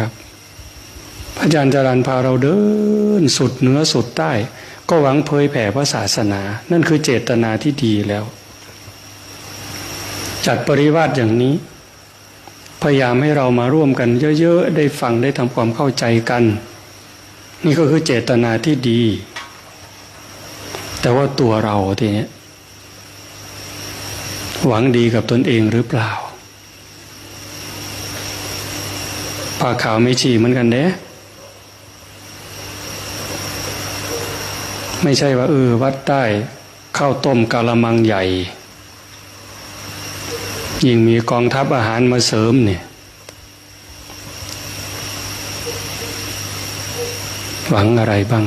ครับพระอาจารย์จารันพาเราเดินสุดเหนือสุดใต้ ก็หวังเผยแผ่พระศาสนา นั่นคือเจตนาที่ดีแล้ว จัดปริวาสอย่างนี้ พยายามให้เรามาร่วมกันเยอะๆ ได้ฟังได้ทำความเข้าใจกัน นี่ก็คือเจตนาที่ดี แต่ว่าตัวเราทีนี้หวังดีกับตนเองหรือเปล่า ปาขาวไม่ฉี่เหมือนกันเด้ไม่ใช่ว่าเออวัดใต้ข้าวต้มกะละมังใหญ่ ยิ่งมีกองทัพอาหารมาเสริมเนี่ยหวังอะไรบ้าง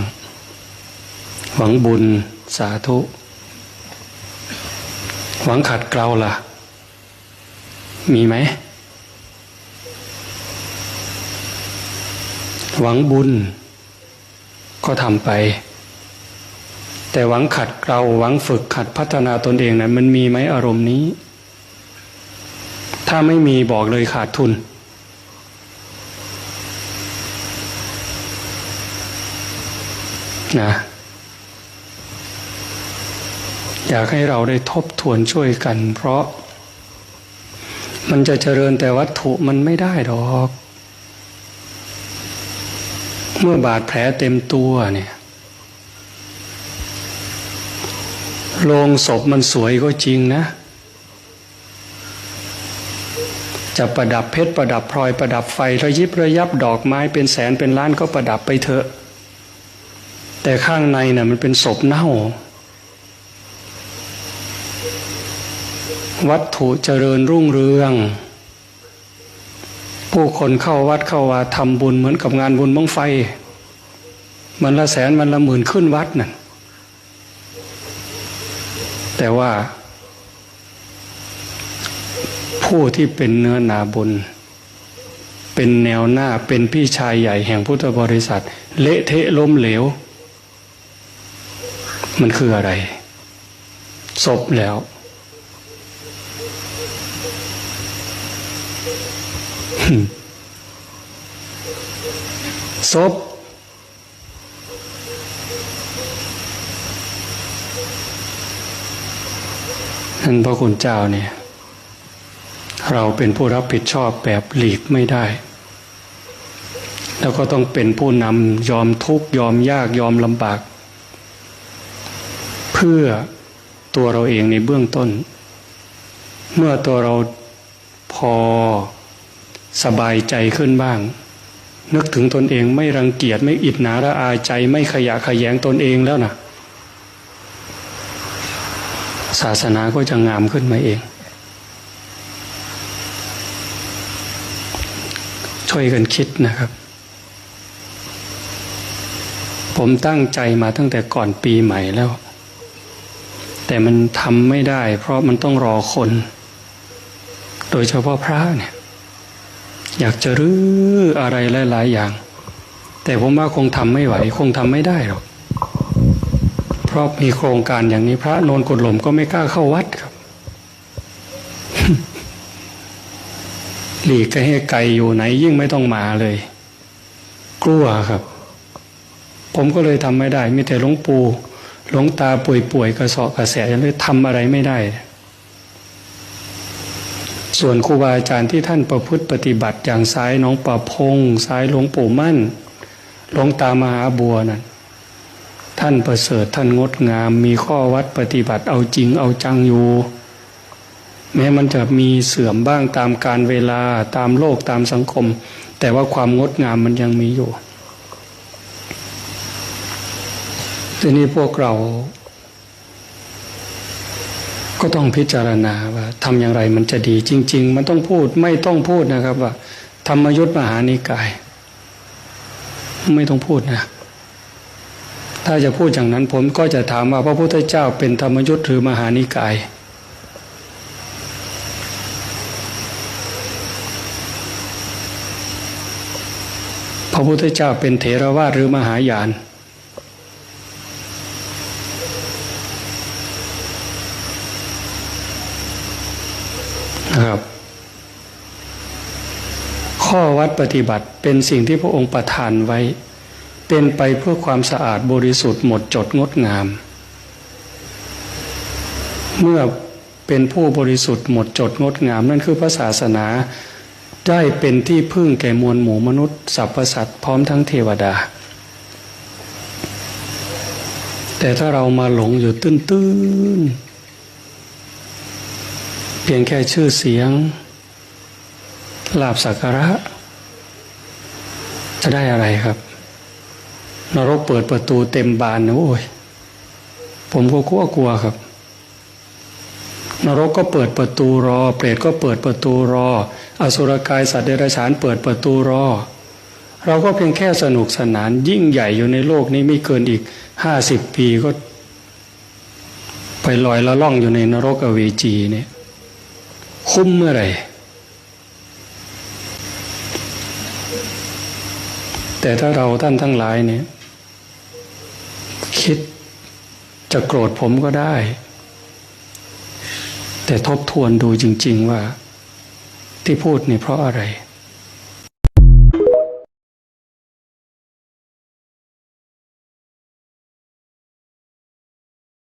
หวังบุญสาธุ หวังขัดเกลาล่ะ มีไหม หวังบุญ ก็ทำไป แต่หวังขัดเกลาหวังฝึกขัดพัฒนาตนเองนะมันมีไหมอารมณ์นี้ ถ้าไม่มีบอกเลยขาดทุน นะอยากให้เราได้ทบทวนช่วยกัน เพราะมันจะเจริญแต่วัตถุมันไม่ได้ดอก เมื่อบาดแผลเต็มตัวเนี่ยโลงศพมันสวยก็จริงนะ จะประดับเพชรประดับพลอยประดับไฟระยิบระยับดอกไม้เป็นแสนเป็นล้านก็ประดับไปเถอะ แต่ข้างในน่ะมันเป็นศพเน่า วัตถุเจริญรุ่งเรือง ผู้คนเข้าวัดเข้าวาทำบุญเหมือนกับงานบุญบังไฟ มันละแสนมันละหมื่นขึ้นวัดนั่นแต่ว่า ผู้ที่เป็นเนื้อนาบุญ เป็นแนวหน้าเป็นพี่ชายใหญ่แห่งพุทธบริษัท เละเทะล้มเหลว มันคืออะไรศพแล้ว ศพนั่นพระคุณเจ้าเนี่ย เราเป็นผู้รับผิดชอบแบบหลีกไม่ได้ แล้วก็ต้องเป็นผู้นำยอมทุกยอมยากยอมลำบาก เพื่อตัวเราเองในเบื้องต้น เมื่อตัวเราพอ สบายใจขึ้นบ้าง นึกถึงตนเองไม่รังเกียจไม่อิดหนาระอาใจไม่ขยะขยงตนเองแล้วนะศาสนาก็จะงามขึ้นมาเอง ช่วยกันคิดนะครับ ผมตั้งใจมาตั้งแต่ก่อนปีใหม่แล้ว แต่มันทำไม่ได้ เพราะมันต้องรอคน โดยเฉพาะพระเนี่ย อยากจะรื้ออะไรหลายๆอย่าง แต่ผมว่าคงทำไม่ไหว คงทำไม่ได้หรอกเพราะมีโครงการอย่างนี้พระนนกุดหลมก็ไม่กล้าเข้าวัดครับหลีกก็ให้ไกลอยู่ไหนยิ่งไม่ต้องมาเลย กลัวครับ ผมก็เลยทำไม่ได้ มีแต่หลวงปู่หลวงตาป่วยๆกระเสาะกระแสเลยทำอะไรไม่ได้ ส่วนครูบาอาจารย์ที่ท่านประพฤติปฏิบัติอย่างซ้ายน้องประพงซ้ายหลวงปู่มั่นหลวงตามหาบัวนั่นท่านประเสริฐท่านงดงาม มีข้อวัดปฏิบัติเอาจริงเอาจังอยู่ แม้มันจะมีเสื่อมบ้างตามการเวลาตามโลกตามสังคม แต่ว่าความงดงามมันยังมีอยู่ทีนี้พวกเรา ก็ต้องพิจารณาว่าทำอย่างไรมันจะดีจริง ๆ มันต้องพูดไม่ต้องพูดนะครับว่า ธรรมยุทธมหานิกาย ไม่ต้องพูดนะ ถ้าจะพูดอย่างนั้นผมก็จะถามว่าพระพุทธเจ้าเป็นธรรมยุทธหรือมหานิกาย พระพุทธเจ้าเป็นเถรวาทหรือมหายาน นะครับ ข้อ ข้อวัดปฏิบัติเป็นสิ่งที่พระองค์ประทานไว้ เป็นไปเพื่อความสะอาดบริสุทธิ์หมดจดงดงาม เมื่อเป็นผู้บริสุทธิ์หมดจดงดงาม นั่นคือพระศาสนาได้เป็นที่พึ่งแก่มวลหมู่มนุษย์สรรพสัตว์พร้อมทั้งเทวดา แต่ถ้าเรามาหลงอยู่ตื้นๆเพียงแค่ชื่อเสียง ลาบสักการะ จะได้อะไรครับ นรกเปิดประตูเต็มบานนะโอ้ย ผมก็กลัวกลัวครับ นรกก็เปิดประตูรอ เปรตก็เปิดประตูรอ อสุรกายสัตว์เดรัจฉานเปิดประตูรอ เราก็เพียงแค่สนุกสนาน ยิ่งใหญ่อยู่ในโลกนี้ไม่เกินอีกห้าสิบปีก็ ไปลอยละล่องอยู่ในนรกอเวจีเนี่ย คุ้มเมื่อไหร่ แต่ถ้าเราท่านทั้งหลายเนี่ย คิดจะโกรธผมก็ได้ แต่ทบทวนดูจริง ๆว่า ที่พูดนี่เพราะอะไร